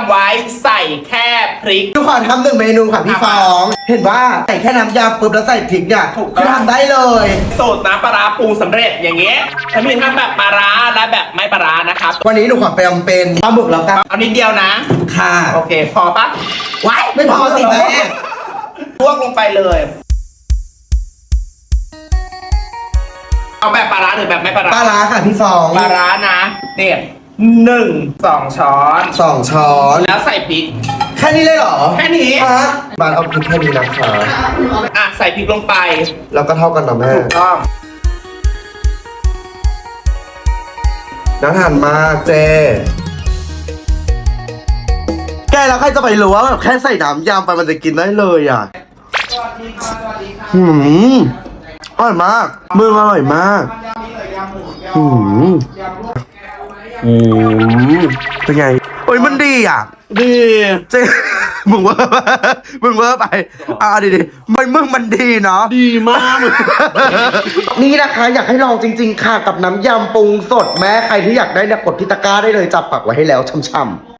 ำไว้ใส่แค่พริกทุกคนทำหนึ่งเมนูค่ะพี่ฟอง เห็นว่าใส่แค่น้ำยาปุ๊บแล้วใส่พริกเนี่ยถูกต้อง คือทำได้เลย สูตรน้ำปลาร้าปรุงสำเร็จอย่างเงี้ยถ้ามีทั้งแบบปลาร้าและแบบไม่ปลาร้านะครับ วันนี้หนูขอเป็นเป็นปลาหมึกแล้วกันเอานิดเดียวนะ ค่ะ โอเค พอปะไว้ไม่พอสิแม่ลวกลงไปเลย เอาแบบปลาร้าหรือแบบไม่ปลาร้า ปลาร้าค่ะพี่ฟอง ปลาร้านะเนี่ย หนึ่งสองช้อน สองช้อนแล้วใส่พริก แค่นี้เลยเหรอแค่นี้ ฮะบานเอาพริกแค่นี้นะคะอะใส่พริกลงไปแล้วก็เท่ากันนะแม่ถูกต้องน่าทานมากเจ แกแล้วใครจะไปรู้ว่าแบบแค่ใส่น้ำยำไปมันจะกินได้เลยอะสวัสดีค่ะสวัสดีค่ะหืมอร่อยมากมืออร่อยมากยำนี้เลยยำหมู อืมเป็นไงเอ้ยมันดีอะ ดีเจ๊ มึงเวอร์ปะมึงเวอร์ไป อะดีดีๆมันมึงมันดีเนาะ ดีมากนี่นะคะอยากให้ลองจริง ๆ ค่ะกับน้ำยำปรุงสดแม้ใครที่อยากได้เนี่ยกดที่ตะกร้าได้เลยจับปักไว้ให้แล้วช่ำๆ